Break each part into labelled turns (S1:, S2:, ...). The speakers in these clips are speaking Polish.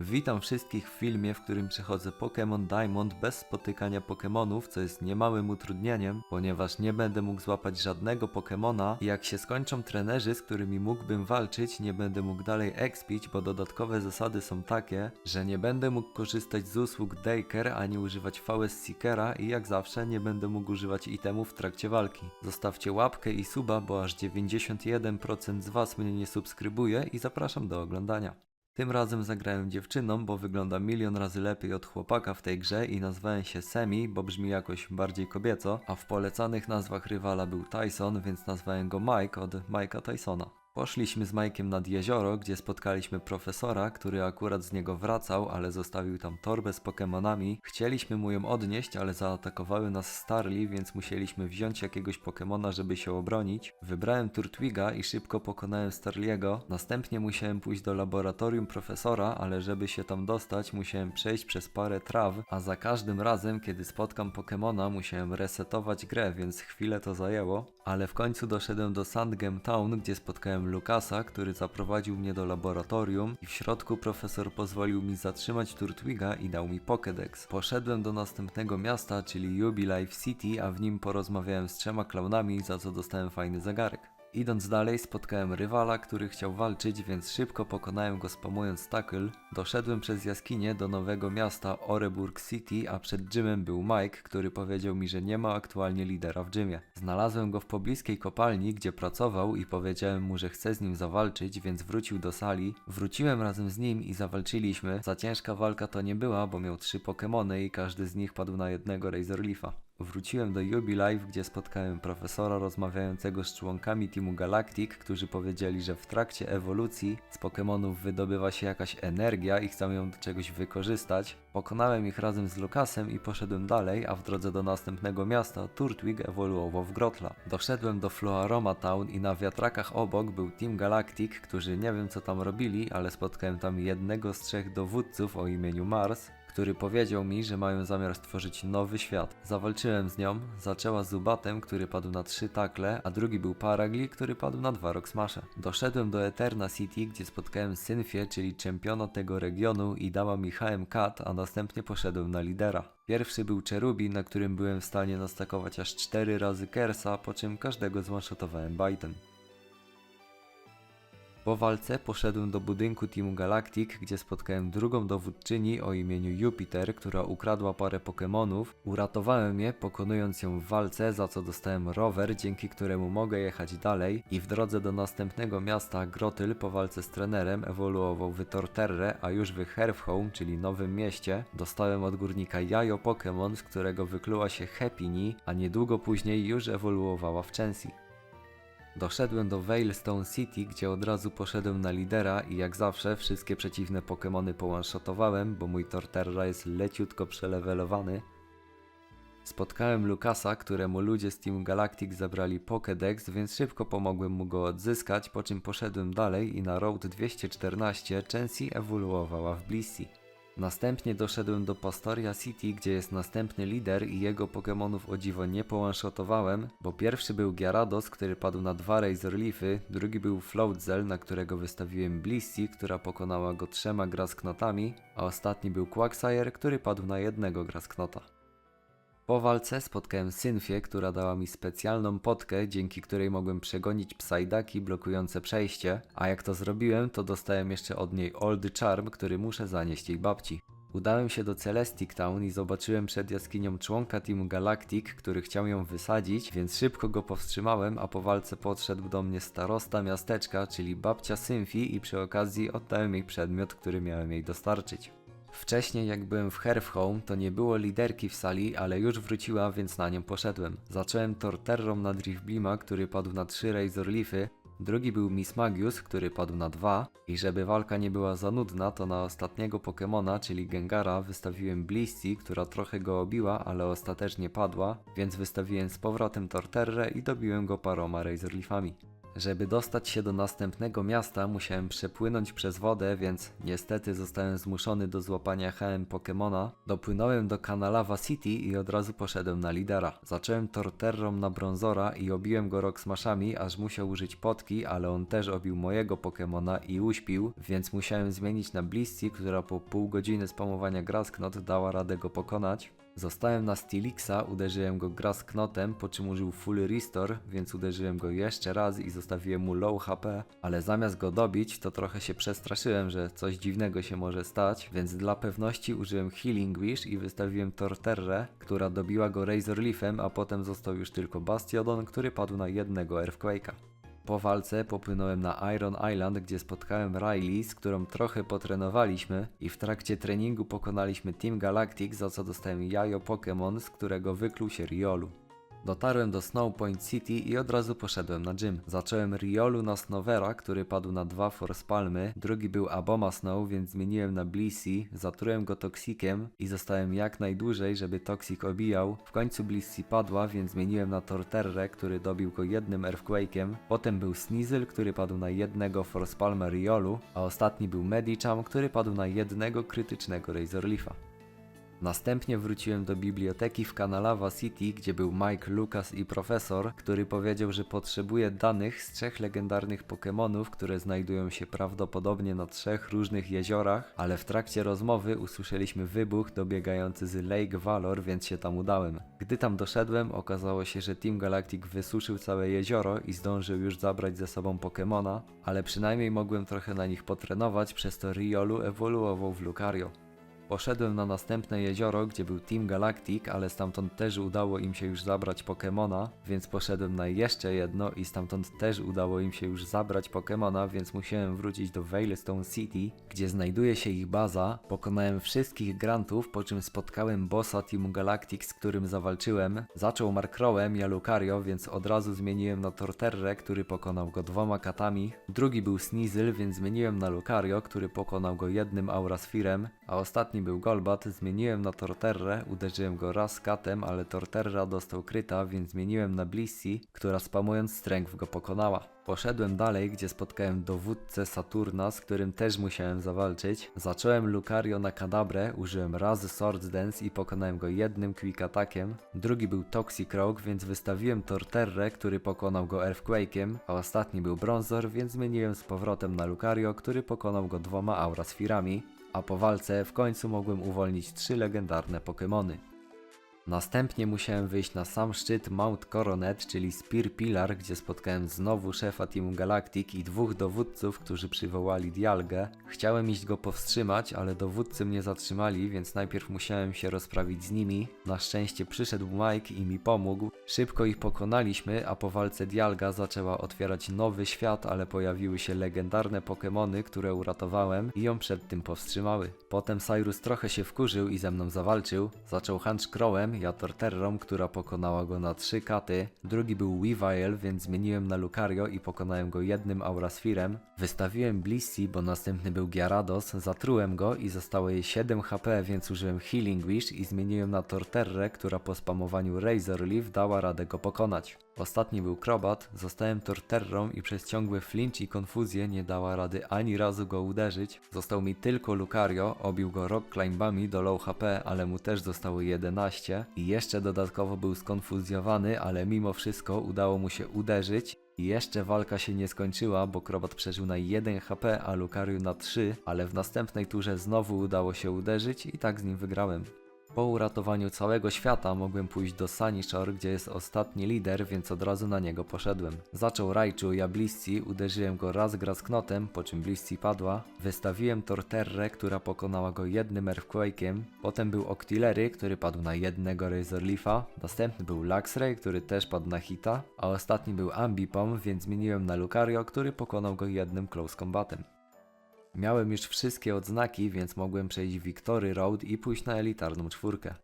S1: Witam wszystkich w filmie, w którym przechodzę Pokémon Diamond bez spotykania Pokémonów, co jest niemałym utrudnieniem, ponieważ nie będę mógł złapać żadnego Pokémona i jak się skończą trenerzy, z którymi mógłbym walczyć, nie będę mógł dalej expić, bo dodatkowe zasady są takie, że nie będę mógł korzystać z usług Daycare ani używać VS Seekera i jak zawsze nie będę mógł używać itemów w trakcie walki. Zostawcie łapkę i suba, bo aż 91% z Was mnie nie subskrybuje i zapraszam do oglądania. Tym razem zagrałem dziewczyną, bo wygląda milion razy lepiej od chłopaka w tej grze i nazwałem się Semi, bo brzmi jakoś bardziej kobieco, a w polecanych nazwach rywala był Tyson, więc nazwałem go Mike od Mike'a Tysona. Poszliśmy z Mike'iem nad jezioro, gdzie spotkaliśmy profesora, który akurat z niego wracał, ale zostawił tam torbę z Pokemonami. Chcieliśmy mu ją odnieść, ale zaatakowały nas Starly, więc musieliśmy wziąć jakiegoś Pokemona, żeby się obronić. Wybrałem Turtwiga i szybko pokonałem Starliego. Następnie musiałem pójść do laboratorium profesora, ale żeby się tam dostać, musiałem przejść przez parę traw, a za każdym razem, kiedy spotkam Pokemona, musiałem resetować grę, więc chwilę to zajęło. Ale w końcu doszedłem do Sandgem Town, gdzie spotkałem Lukasa, który zaprowadził mnie do laboratorium i w środku profesor pozwolił mi zatrzymać Turtwiga i dał mi Pokédex. Poszedłem do następnego miasta, czyli Jubilife City, a w nim porozmawiałem z trzema klaunami, za co dostałem fajny zegarek. Idąc dalej spotkałem rywala, który chciał walczyć, więc szybko pokonałem go spamując tackle. Doszedłem przez jaskinię do nowego miasta Oreburg City, a przed gymem był Mike, który powiedział mi, że nie ma aktualnie lidera w gymie. Znalazłem go w pobliskiej kopalni, gdzie pracował i powiedziałem mu, że chcę z nim zawalczyć, więc wrócił do sali. Wróciłem razem z nim i zawalczyliśmy. Za ciężka walka to nie była, bo miał trzy Pokemony i każdy z nich padł na jednego Razor Leafa. Wróciłem do Jubilife, gdzie spotkałem profesora rozmawiającego z członkami Teamu Galactic, którzy powiedzieli, że w trakcie ewolucji z Pokemonów wydobywa się jakaś energia i chcą ją do czegoś wykorzystać. Pokonałem ich razem z Lukasem i poszedłem dalej, a w drodze do następnego miasta Turtwig ewoluował w Grotla. Doszedłem do Floaroma Town i na wiatrakach obok był Team Galactic, którzy nie wiem co tam robili, ale spotkałem tam jednego z trzech dowódców o imieniu Mars, który powiedział mi, że mają zamiar stworzyć nowy świat. Zawalczyłem z nią, zaczęła z Zubatem, który padł na trzy takle, a drugi był Paragli, który padł na dwa Rocksmasze. Doszedłem do Eterna City, gdzie spotkałem Synfię, czyli czempiona tego regionu i dała mi HM Cat, a następnie poszedłem na lidera. Pierwszy był Cherubi, na którym byłem w stanie nastakować aż 4 razy Kersa, po czym każdego zwanshotowałem bajtem. Po walce poszedłem do budynku Teamu Galactic, gdzie spotkałem drugą dowódczyni o imieniu Jupiter, która ukradła parę Pokemonów. Uratowałem je, pokonując ją w walce, za co dostałem rower, dzięki któremu mogę jechać dalej. I w drodze do następnego miasta Grotyl po walce z trenerem ewoluował w Torterre, a już w Herfhome, czyli nowym mieście, dostałem od górnika Jajo Pokémon, z którego wykluła się Happiny, a niedługo później już ewoluowała w Chansey. Doszedłem do Veilstone City, gdzie od razu poszedłem na lidera i jak zawsze wszystkie przeciwne Pokémony połanshotowałem, bo mój Torterra jest leciutko przelewelowany. Spotkałem Lukasa, któremu ludzie z Team Galactic zabrali Pokédex, więc szybko pomogłem mu go odzyskać, po czym poszedłem dalej i na Road 214 Chansey ewoluowała w Blissey. Następnie doszedłem do Pastoria City, gdzie jest następny lider i jego Pokemonów o dziwo nie połanshotowałem, bo pierwszy był Gyarados, który padł na dwa Razor Leafy, drugi był Floatzel, na którego wystawiłem Blissey, która pokonała go trzema Grasknotami, a ostatni był Quagsire, który padł na jednego Grasknota. Po walce spotkałem Synfię, która dała mi specjalną potkę, dzięki której mogłem przegonić Psydaki blokujące przejście, a jak to zrobiłem, to dostałem jeszcze od niej Old Charm, który muszę zanieść jej babci. Udałem się do Celestic Town i zobaczyłem przed jaskinią członka Teamu Galactic, który chciał ją wysadzić, więc szybko go powstrzymałem, a po walce podszedł do mnie starosta miasteczka, czyli babcia Symfii i przy okazji oddałem jej przedmiot, który miałem jej dostarczyć. Wcześniej jak byłem w Herfhome, to nie było liderki w sali, ale już wróciła, więc na nią poszedłem. Zacząłem Torterrą na Drifblima, który padł na 3 Razor Leafy, drugi był Miss Magius, który padł na 2 i żeby walka nie była za nudna, to na ostatniego Pokemona, czyli Gengara, wystawiłem Blissey, która trochę go obiła, ale ostatecznie padła, więc wystawiłem z powrotem Torterrę i dobiłem go paroma Razor Leafami. Żeby dostać się do następnego miasta musiałem przepłynąć przez wodę, więc niestety zostałem zmuszony do złapania HM Pokemona. Dopłynąłem do Kanalawa City i od razu poszedłem na lidera. Zacząłem Torterrą na Bronzora i obiłem go Rock Smashami, aż musiał użyć potki, ale on też obił mojego Pokemona i uśpił, więc musiałem zmienić na Blissey, która po pół godziny spamowania Grasknot dała radę go pokonać. Zostałem na Stilixa, uderzyłem go Grasknotem, po czym użył Full Restore, więc uderzyłem go jeszcze raz i zostawiłem mu low HP, ale zamiast go dobić, to trochę się przestraszyłem, że coś dziwnego się może stać, więc dla pewności użyłem Healing Wish i wystawiłem Torterrę, która dobiła go Razor Leafem, a potem został już tylko Bastiodon, który padł na jednego Earthquake'a. Po walce popłynąłem na Iron Island, gdzie spotkałem Riley, z którą trochę potrenowaliśmy i w trakcie treningu pokonaliśmy Team Galactic, za co dostałem jajo Pokémon, z którego wykluł się Riolu. Dotarłem do Snow Point City i od razu poszedłem na gym. Zacząłem Riolu na Snovera, który padł na dwa Force Palmy, drugi był Aboma Snow, więc zmieniłem na Blissey, zatrułem go Toxikiem i zostałem jak najdłużej, żeby Toxic obijał. W końcu Blissey padła, więc zmieniłem na Torterrę, który dobił go jednym Earthquake'iem. Potem był Sneasel, który padł na jednego Force Palma Riolu, a ostatni był Medicham, który padł na jednego krytycznego Razor Leafa. Następnie wróciłem do biblioteki w Kanalawa City, gdzie był Mike, Lucas i profesor, który powiedział, że potrzebuje danych z trzech legendarnych Pokémonów, które znajdują się prawdopodobnie na trzech różnych jeziorach, ale w trakcie rozmowy usłyszeliśmy wybuch dobiegający z Lake Valor, więc się tam udałem. Gdy tam doszedłem, okazało się, że Team Galactic wysuszył całe jezioro i zdążył już zabrać ze sobą Pokémona, ale przynajmniej mogłem trochę na nich potrenować, przez to Riolu ewoluował w Lucario. Poszedłem na następne jezioro, gdzie był Team Galactic, ale stamtąd też udało im się już zabrać Pokemona, więc poszedłem na jeszcze jedno i stamtąd też udało im się już zabrać Pokemona, więc musiałem wrócić do Veilstone City, gdzie znajduje się ich baza. Pokonałem wszystkich grantów, po czym spotkałem bossa Team Galactic, z którym zawalczyłem. Zaczął Markrowem, ja Lucario, więc od razu zmieniłem na Torterrę, który pokonał go dwoma katami. Drugi był Sneasel, więc zmieniłem na Lucario, który pokonał go jednym Aurasfirem, a ostatni był Golbat, zmieniłem na Torterrę, uderzyłem go raz katem, ale Torterra dostał kryta, więc zmieniłem na Blissey, która spamując Strength go pokonała. Poszedłem dalej, gdzie spotkałem dowódcę Saturna, z którym też musiałem zawalczyć. Zacząłem Lucario na Kadabrę, użyłem raz Swords Dance i pokonałem go jednym Quick Attackiem. Drugi był Toxic Rogue, więc wystawiłem Torterrę, który pokonał go Earthquake'iem, a ostatni był Bronzor, więc zmieniłem z powrotem na Lucario, który pokonał go dwoma Aura Sfirami a po walce w końcu mogłem uwolnić trzy legendarne Pokémony. Następnie musiałem wyjść na sam szczyt Mount Coronet, czyli Spear Pillar, gdzie spotkałem znowu szefa Teamu Galactic i dwóch dowódców, którzy przywołali Dialgę. Chciałem iść go powstrzymać, ale dowódcy mnie zatrzymali, więc najpierw musiałem się rozprawić z nimi. Na szczęście przyszedł Mike i mi pomógł. Szybko ich pokonaliśmy, a po walce Dialga zaczęła otwierać nowy świat, ale pojawiły się legendarne Pokémony, które uratowałem i ją przed tym powstrzymały. Potem Cyrus trochę się wkurzył i ze mną zawalczył. Zaczął Hunch Crowem, ja Torterrą, która pokonała go na trzy katy. Drugi był Weavile, więc zmieniłem na Lucario i pokonałem go jednym Aurasfirem. Wystawiłem Blissey, bo następny był Gyarados, zatrułem go i zostało jej 7 HP, więc użyłem Healing Wish i zmieniłem na Torterrę, która po spamowaniu Razor Leaf dała radę go pokonać. Ostatni był Crobat, zostałem Torterrą i przez ciągły flinch i konfuzję nie dała rady ani razu go uderzyć. Został mi tylko Lucario, obił go Rock Climbami do low HP, ale mu też zostało 11 i jeszcze dodatkowo był skonfuzjowany, ale mimo wszystko udało mu się uderzyć i jeszcze walka się nie skończyła, bo Krobat przeżył na 1 HP, a Lucario na 3, ale w następnej turze znowu udało się uderzyć i tak z nim wygrałem. Po uratowaniu całego świata mogłem pójść do Sunnyshore, gdzie jest ostatni lider, więc od razu na niego poszedłem. Zaczął Raichu, ja Blissey, uderzyłem go raz Grasknotem, po czym Blissey padła. Wystawiłem Torterrę, która pokonała go jednym Earthquake'iem. Potem był Octillery, który padł na jednego Razor Leafa. Następny był Luxray, który też padł na hita. A ostatni był Ambipom, więc zmieniłem na Lucario, który pokonał go jednym Close Combatem. Miałem już wszystkie odznaki, więc mogłem przejść Victory Road i pójść na elitarną czwórkę.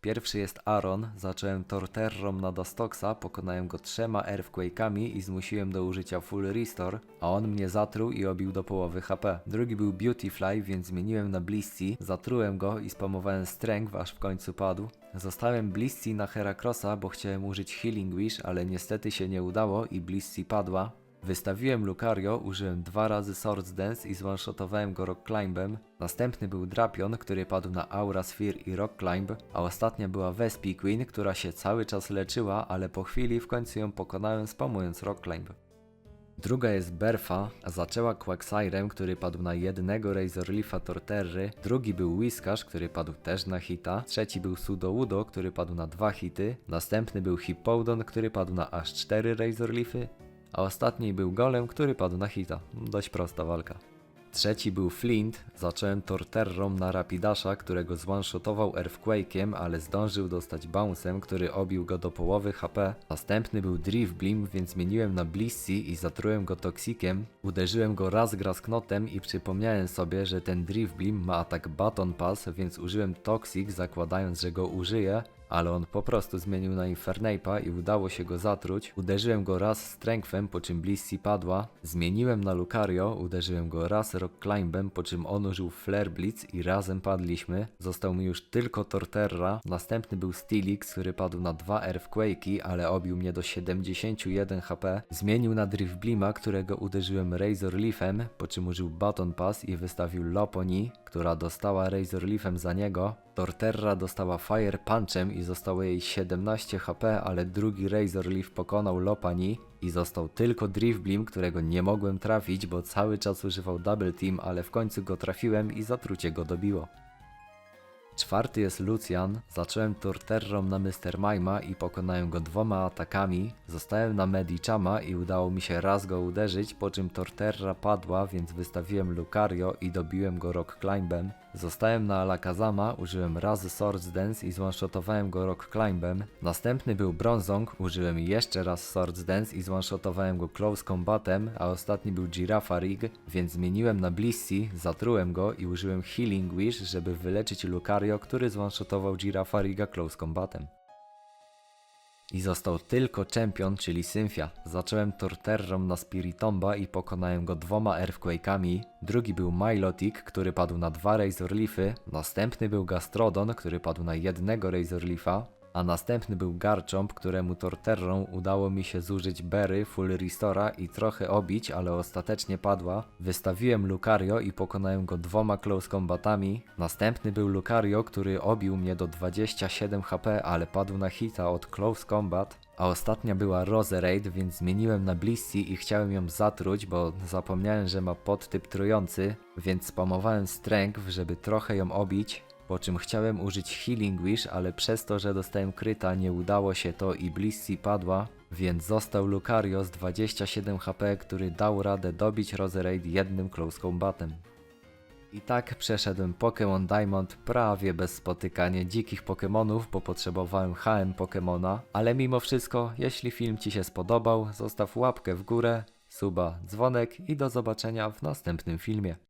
S1: Pierwszy jest Aaron, zacząłem Torterrą na Dastoxa, pokonałem go trzema Earthquake'ami i zmusiłem do użycia Full Restore, a on mnie zatruł i obił do połowy HP. Drugi był Beautyfly, więc zmieniłem na Blissey, zatrułem go i spamowałem Strength, aż w końcu padł. Zostałem Blissey na Heracrossa, bo chciałem użyć Healing Wish, ale niestety się nie udało i Blissey padła. Wystawiłem Lucario, użyłem dwa razy Swords Dance i zwanshotowałem go Rock Climbem. Następny był Drapion, który padł na Aura Sphere i Rock Climb, a ostatnia była Vespi Queen, która się cały czas leczyła, ale po chwili w końcu ją pokonałem spamując Rock Climb. Druga jest Berfa, a zaczęła Quagsirem, który padł na jednego Razor Leafa Torterry, drugi był Whiskarz, który padł też na hita, trzeci był Sudowudo, który padł na dwa hity, następny był Hippowdon, który padł na aż cztery Razor Leafy, a ostatni był Golem, który padł na hita. Dość prosta walka. Trzeci był Flint, zacząłem Torterrą na Rapidasha, którego zwanshotował Earthquake'iem, ale zdążył dostać Bounce'em, który obił go do połowy HP. Następny był Drifblim, więc zmieniłem na Blissey i zatrułem go Toxikiem. Uderzyłem go raz grasknotem i przypomniałem sobie, że ten Drifblim ma atak Baton Pass, więc użyłem Toxic zakładając, że go użyję, ale on po prostu zmienił na Infernape'a i udało się go zatruć. Uderzyłem go raz Strengthem, po czym Blissey padła. Zmieniłem na Lucario, uderzyłem go raz Rock Climbem, po czym on użył Flare Blitz i razem padliśmy. Został mi już tylko Torterra. Następny był Steelix, który padł na dwa Earthquake'i, ale obił mnie do 71 HP. Zmienił na Driftblima, którego uderzyłem Razor Leafem, po czym użył Baton Pass i wystawił Loponi, która dostała Razor Leafem za niego. Torterra dostała Fire Punchem i zostało jej 17 HP, ale drugi Razor Leaf pokonał Lopani i został tylko Driftblim, którego nie mogłem trafić, bo cały czas używał Double Team, ale w końcu go trafiłem i zatrucie go dobiło. Czwarty jest Lucian. Zacząłem Torterrą na Mr. Mima i pokonałem go dwoma atakami. Zostałem na Medichama i udało mi się raz go uderzyć, po czym Torterra padła, więc wystawiłem Lucario i dobiłem go Rock Climbem. Zostałem na Alakazama, użyłem raz Swords Dance i zwanshotowałem go Rock Climbem. Następny był Bronzong, użyłem jeszcze raz Swords Dance i zwanshotowałem go Close Combatem, a ostatni był Giraffa Rig, więc zmieniłem na Blissey, zatrułem go i użyłem Healing Wish, żeby wyleczyć Lucario, który zwanshotował Giraffa Riga Close Combatem. I został tylko czempion, czyli Symfia. Zacząłem Torterrą na Spiritomba i pokonałem go dwoma Earthquake'ami. Drugi był Milotic, który padł na dwa Razor Leafy. Następny był Gastrodon, który padł na jednego Razor Leafa. A następny był Garchomp, któremu Torterrą udało mi się zużyć Berry, Full Restora i trochę obić, ale ostatecznie padła. Wystawiłem Lucario i pokonałem go dwoma Close Combatami. Następny był Lucario, który obił mnie do 27 HP, ale padł na hita od Close Combat. A ostatnia była Roserade, więc zmieniłem na Blissey i chciałem ją zatruć, bo zapomniałem, że ma podtyp trujący, więc spamowałem Strength, żeby trochę ją obić. Po czym chciałem użyć Healing Wish, ale przez to, że dostałem kryta nie udało się to i Blissey padła, więc został Lucario z 27 HP, który dał radę dobić Roserade jednym Close Combatem. I tak przeszedłem Pokémon Diamond prawie bez spotykania dzikich Pokémonów, bo potrzebowałem HM Pokémona, ale mimo wszystko, jeśli film Ci się spodobał, zostaw łapkę w górę, suba, dzwonek i do zobaczenia w następnym filmie.